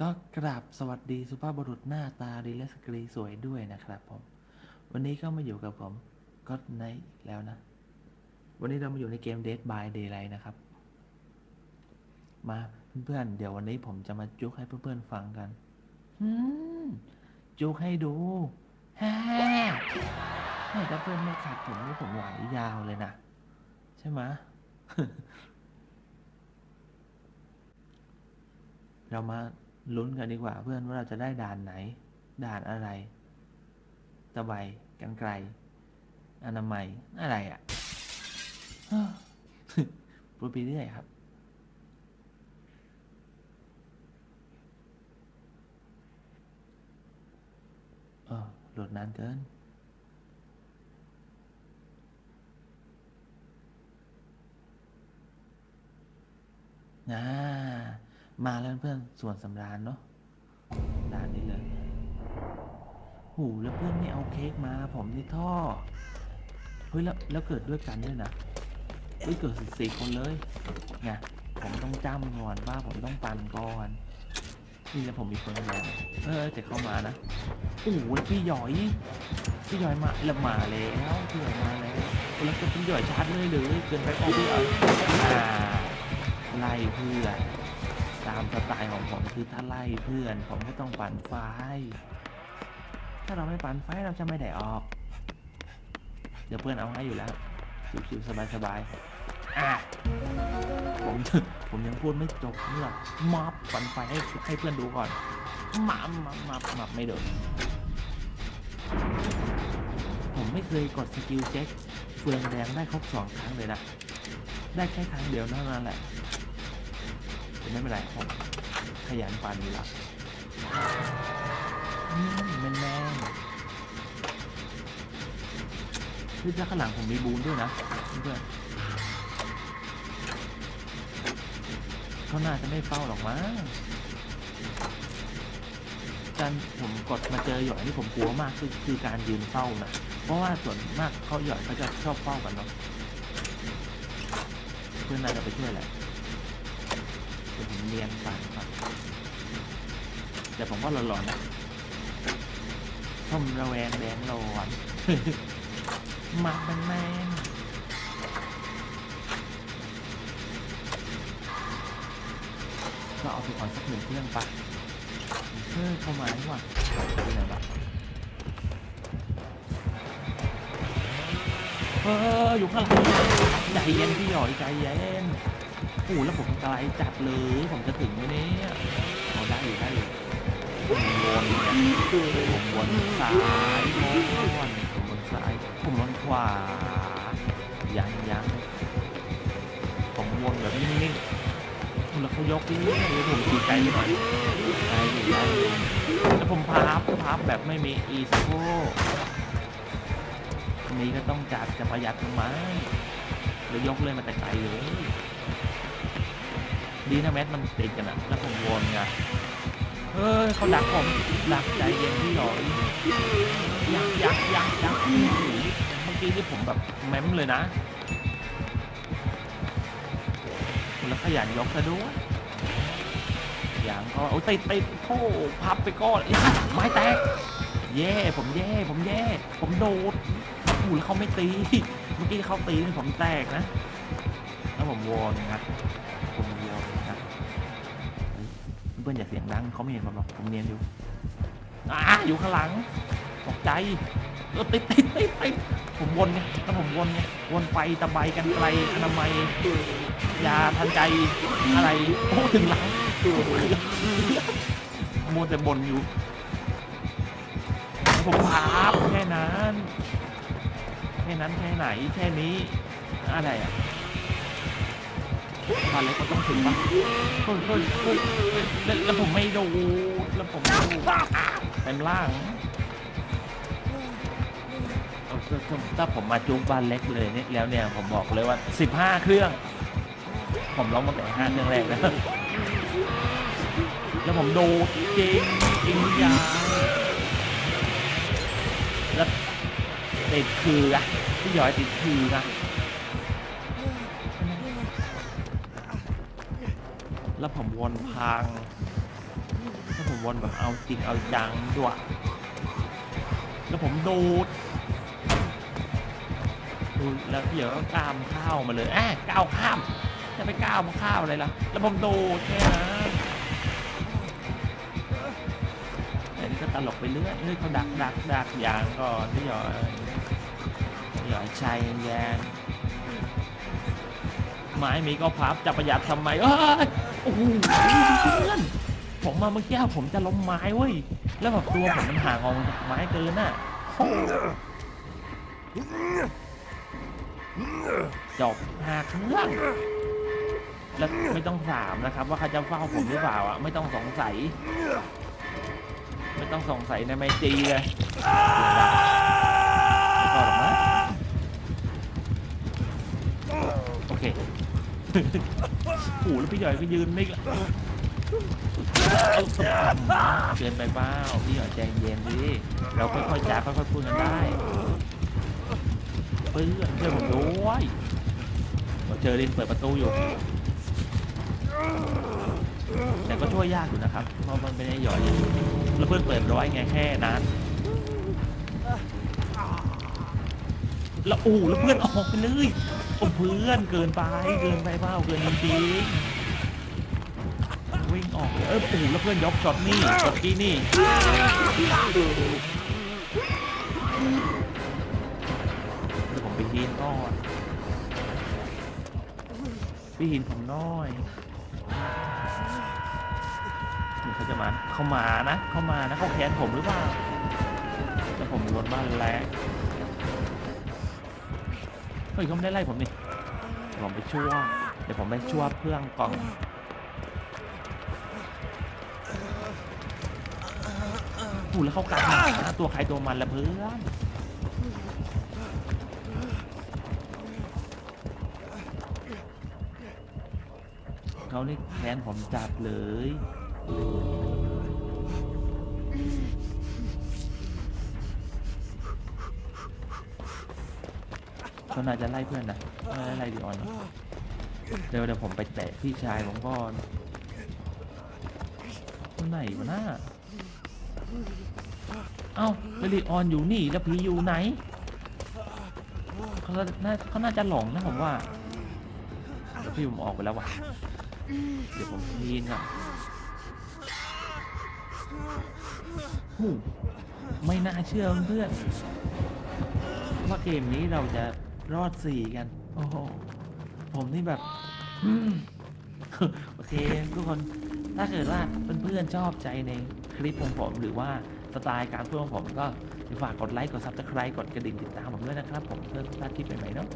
ก็กราบสวัสดีสุภาพบุรุษหน้าตาดีและสกรีสวยด้วยนะครับผม วันนี้ก็มาอยู่กับผมก็ในอีกแล้วนะ วันนี้เรามาอยู่ในเกม Dead by Daylight นะครับ มาเพื่อนๆเดี๋ยววันนี้ผมจะมาจุกให้เพื่อนๆฟังกันอืมจุกให้ดูฮ่าถ้าเพื่อนไม่ขัดผมนี่ผมไหวยาวเลยนะใช่ไหมเรามา ลุ้นกันดีกว่าเพื่อนว่าเราจะได้ด่านไหน ด่านอะไร ตะไบกันไกล อนามัย อะไรอะ่ะพูดไปเรื่อยครับ เออโหลดนานเกินอ่า มาแล้วเพื่อนส่วนสำราญเนาะด้านนี้เลยหูแล้วเพื่อนไม่เอาเค้กมา ผมนี่ท่อเฮ้ยแล้วแล้วเกิดด้วยกันด้วยนะเฮ้ยเกิดสี่สี่คนเลยไงผมต้องจ้ำก่อนว่าผมต้องปั่นก่อนนี่แล้วผมมีคนแล้วเออจะเข้ามานะโอ้โหพี่หยอยพี่หยอยมาแล้วมาแล้วพี่หยอยมาแล้วแล้วก็พี่หยอยชาร์จเลยเลยเกินไปเปล่าพี่หยออ่าไล่เพื่อน ตามสไตล์ของผมคือถ้าไล่เพื่อนผมก็ต้องปั่นไฟ ถ้าเราไม่ปั่นไฟเราจะไม่ได้ออก เดี๋ยวเพื่อนเอาให้อยู่แล้วชิวๆสบายๆอะผมผมยังพูดไม่จบนี่หรอมับปั่นไฟให้ให้เพื่อนดูก่อนมับมับมับมับไม่โดนผมไม่เคยกดสกิลเช็คเฟืองแดงได้ครบสองครั้งเลยนะได้แค่ครั้งเดียวนั้นแหละ ไม่เป็นไรผมขยันปั่นอยู่แล้วอืมแม่คือด้านข้างหลังผมมีบูนด้วยนะเพื่อนเขาน่าจะไม่เฝ้าหรอกมั้งการผมกดมาเจอหย่อยที่ผมกลัวมากคือคือการยืนเฝ้านะเพราะว่าส่วนมากเขาหย่อยเขาจะชอบเฝ้ากันเนาะเพื่อนน่าจะไปช่วยแหละ ดี๋ยวผมเรียนฟังก่อนแต่ผมว่าหลอนๆนะชมระแวงแดงร้อนมาแมนแมนก็เอาไปก่อนสักหนึ่งเครื่องปะเฮ้ยเข้ามาดีกว่าไปไหนวะเอออยู่ข้างหลังใจเย็นพี่หยอยใจเย็น โอ้แล้วผมไกลจัดเลย ผมจะถึงไหมเนี่ยเอาได้อยู่ได้อยู่ผมวนเนี่ยผมวนซ้ายวนผมวนซ้ายผมวนขวายังยังผมวนแบบนิ่งๆแล้วเขายกนี่เลยผมขี่ไกลไปหน่อยไกลอยู่ไกลอยู่แล้วผมพับพับแบบไม่มีอีสโคนี้ก็ต้องจัดจะประหยัดทำไมแล้วยกเลยมาแต่ไกลเลย ดีนะแมทมันติดกันอะแล้วผมวนไงเฮ้ยเขาดักผมดักใจเย็นพี่หยอยยักยักยักยักเมื่อกี้ที่ผมแบบแม้มเลยนะแล้วขยันยกซะด้วยอย่างก็โอ้ยติดติดโธ่พับไปก้อนอีกไม้แตกแย่ผมแย่ผมแย่ ผมโดดอู้แล้วเขาไม่ตี เมื่อกี้เขาตีผมแตกนะ แล้วผมวนครั พื่อนอย่าเสียงดังเขาไม่เห็นผมหรอกผมเนียนอยู่อ่าอยู่ข้างหลังตกใจเออติดติดติดติดผมวนไงแล้วผมวนไงวนไปตะไบกันไกลอนามัยยาทันใจอะไรโอ้ถึงหลังมัวแต่บนอยู่ ผมพาบแค่นั้น แค่นั้นแค่ไหนแค่นี้อะไรอะ ตอนเล็กมันต้องถึงปะเฮ้ยเฮ้ยเฮ้ยเฮ้ยแล้วแล้วผมไม่ดูแล้วผมไม่ดูเต็มล่างเอาถ้าถ้าถ้าผมมาจุกบ้านเล็กเลยเนี่ยแล้วเนี่ยผมบอกเลยว่าสิบห้าเครื่อง ผมร้องมาแต่ห้าเครื่องแรกแล้วแล้วผมดูจริงจริงทุกอย่างแล้วติดคืออะพี่หยอยติดคือนะ แล้วผมวนพัง แล้วผมวนแบบเอาจริงเอาจังด้วย แล้วผมดูดดูแล้วเดี๋ยวก็ก้ามข้าวมาเลยอะก้าวข้าม จะไปก้าวมาข้าวอะไรล่ะ แล้วผมดูดแค่นั้นอันนี้ก็ตลกไปเรื่อยเฮ้ยเขาดักดักดักอย่างก่อนพี่หยอยพี่หยอยชัยแยงไม้มีก็พับจะประหยัดทำไมเอ้ย อ้โหเพื่อนผมมาเมื่อกี้ผมจะล้มไม้เว้ย แล้วแบบตัวผมมันห่างออกจากไม้เกินน่ะจบหาเครื่องแล้วไม่ต้องถามนะครับ ว่าเขาจะเฝ้าผมหรือเปล่าอะไม่ต้องสงสัย ไม่ต้องสงสัยในไมจีเลยไม่ต้องหรอกนะโอเค โอ้โหแล้ว พี่หย่อยก็ยืนไม่เอาเกินไปเปล่าพี่หย่อยใจเย็นดิเราค่อยๆจาค่อยๆพูดกันได้เพื่อนเพื่อนผมด้วยเจอรินเปิดประตูอยู่แต่ก็ช่วยยากอยู่นะครับ เพราะมันเป็นไอ้หย่อยแล้วเพื่อนเปิดร้อยไงแค่นั้นแล้วโอ้แล้วเพื่อนออกไปเลยโอ้เพื่อนเกินไปเกินไปเปล่าเกินจริง งออกเออโอ้โหแล้วเพื่อนยกช็อตนี่ช็อตกี้นี่เดี๋ยวผมไปฮีนก่อนพี่หินผมน้อยเขาจะมาเขามานะ เขามานะเขาแค้นผมหรือเปล่าแล้วผมรถบ้านแล้วเฮ้ยเขาไม่ได้ไล่ผมนี่เดี๋ยวผมไปช่วยเดี๋ยวผมไปช่วยเพื่อนกล่องูแล้วเขากัดหมาตัวใครตัวมันละเพื่อนเขานี่แค้นผมจัดเลยเขาน่าจะไล่เพื่อนนะไม่ไล่ดีออนเดี๋ยวเดี๋ยวผมไปแตะพี่ชายผมก่อนไหนวะน่า เอ้าแล้วลีออนอยู่นี่แล้วพีอยู่ไหนเขาน่าเขาน่าจะหลงนะผมว่าแล้วพี่ผมออกไปแล้วว่ะ เดี๋ยวผมพีนอะหูไม่น่าเชื่อเพื่อนว่าเกมนี้เราจะรอดสี่กัน โอ้โห ผมนี่แบบ โอเคทุกคน ถ้าเกิดว่าเพื่อนๆชอบใจในคลิปของผมหรือว่าสไตล์การพูดของผมก็ฝากกดไลค์กดซับสไครต์กดกระดิ่งติดตามผมด้วยนะครับ ผมเพื่อพลาดคลิปใหม่ๆเนาะ